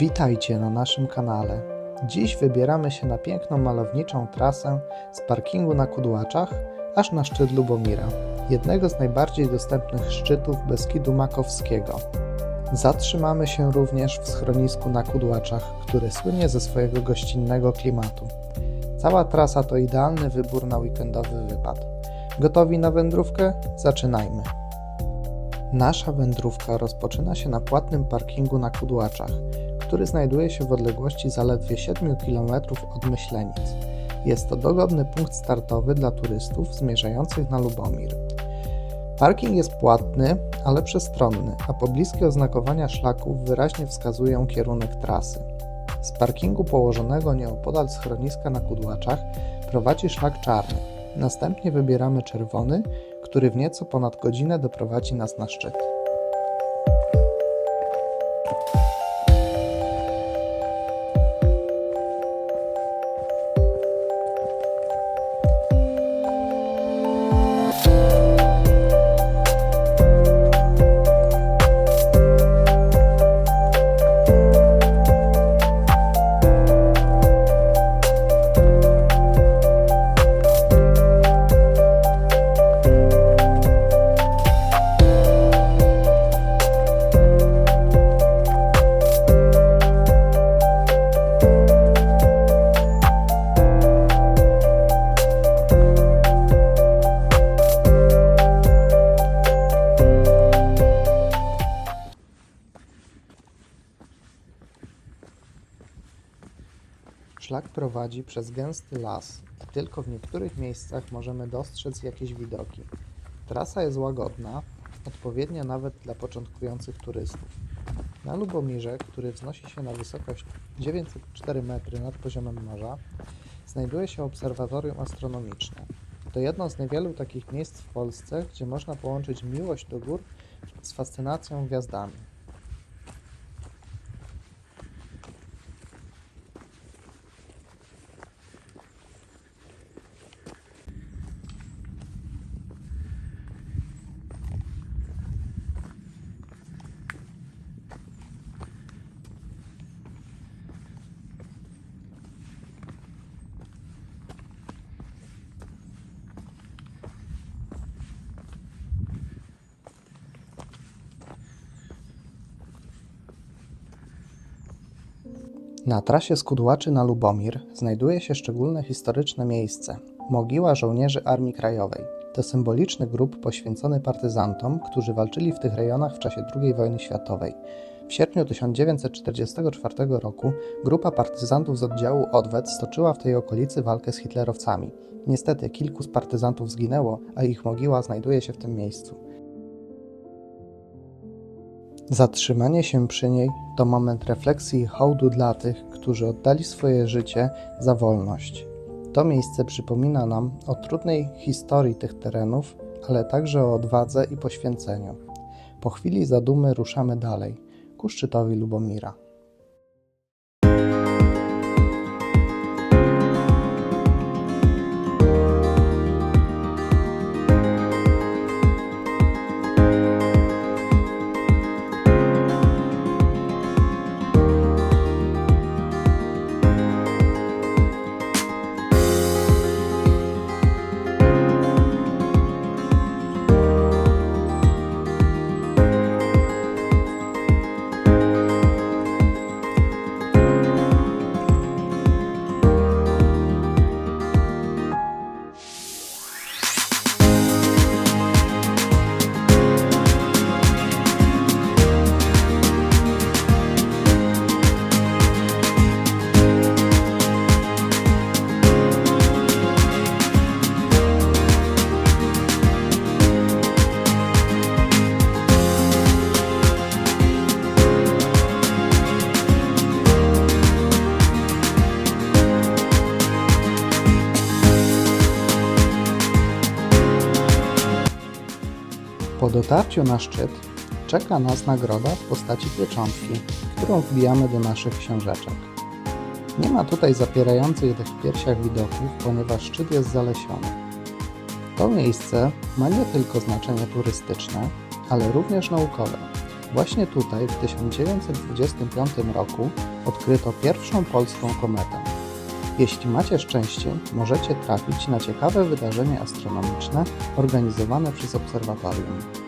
Witajcie na naszym kanale. Dziś wybieramy się na piękną malowniczą trasę z parkingu na Kudłaczach aż na szczyt Lubomira, jednego z najbardziej dostępnych szczytów Beskidu Makowskiego. Zatrzymamy się również w schronisku na Kudłaczach, które słynie ze swojego gościnnego klimatu. Cała trasa to idealny wybór na weekendowy wypad. Gotowi na wędrówkę? Zaczynajmy. Nasza wędrówka rozpoczyna się na płatnym parkingu na Kudłaczach, który znajduje się w odległości zaledwie 7 km od Myślenic. Jest to dogodny punkt startowy dla turystów zmierzających na Lubomir. Parking jest płatny, ale przestronny, a pobliskie oznakowania szlaków wyraźnie wskazują kierunek trasy. Z parkingu położonego nieopodal schroniska na Kudłaczach prowadzi szlak czarny. Następnie wybieramy czerwony, który w nieco ponad godzinę doprowadzi nas na szczyt. Szlak prowadzi przez gęsty las i tylko w niektórych miejscach możemy dostrzec jakieś widoki. Trasa jest łagodna, odpowiednia nawet dla początkujących turystów. Na Lubomirze, który wznosi się na wysokość 904 metry nad poziomem morza, znajduje się obserwatorium astronomiczne. To jedno z niewielu takich miejsc w Polsce, gdzie można połączyć miłość do gór z fascynacją gwiazdami. Na trasie z Kudłaczy na Lubomir znajduje się szczególne historyczne miejsce mogiła żołnierzy Armii Krajowej. To symboliczny grób poświęcony partyzantom, którzy walczyli w tych rejonach w czasie II wojny światowej. W sierpniu 1944 roku grupa partyzantów z oddziału Odwet stoczyła w tej okolicy walkę z hitlerowcami. Niestety kilku z partyzantów zginęło, a ich mogiła znajduje się w tym miejscu. Zatrzymanie się przy niej to moment refleksji i hołdu dla tych, którzy oddali swoje życie za wolność. To miejsce przypomina nam o trudnej historii tych terenów, ale także o odwadze i poświęceniu. Po chwili zadumy ruszamy dalej, ku szczytowi Lubomira. Po dotarciu na szczyt czeka nas nagroda w postaci pieczątki, którą wbijamy do naszych książeczek. Nie ma tutaj zapierających w piersiach widoków, ponieważ szczyt jest zalesiony. To miejsce ma nie tylko znaczenie turystyczne, ale również naukowe. Właśnie tutaj w 1925 roku odkryto pierwszą polską kometę. Jeśli macie szczęście, możecie trafić na ciekawe wydarzenie astronomiczne organizowane przez obserwatorium.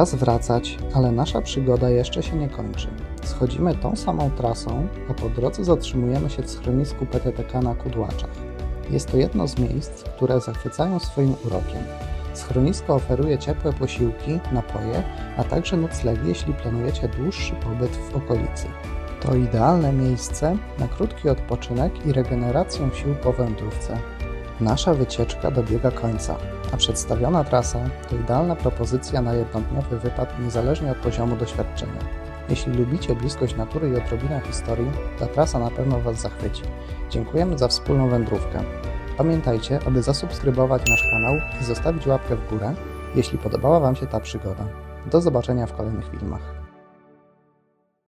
Czas wracać, ale nasza przygoda jeszcze się nie kończy. Schodzimy tą samą trasą, a po drodze zatrzymujemy się w schronisku PTTK na Kudłaczach. Jest to jedno z miejsc, które zachwycają swoim urokiem. Schronisko oferuje ciepłe posiłki, napoje, a także noclegi, jeśli planujecie dłuższy pobyt w okolicy. To idealne miejsce na krótki odpoczynek i regenerację sił po wędrówce. Nasza wycieczka dobiega końca, a przedstawiona trasa to idealna propozycja na jednodniowy wypad niezależnie od poziomu doświadczenia. Jeśli lubicie bliskość natury i odrobinę historii, ta trasa na pewno Was zachwyci. Dziękujemy za wspólną wędrówkę. Pamiętajcie, aby zasubskrybować nasz kanał i zostawić łapkę w górę, jeśli podobała Wam się ta przygoda. Do zobaczenia w kolejnych filmach.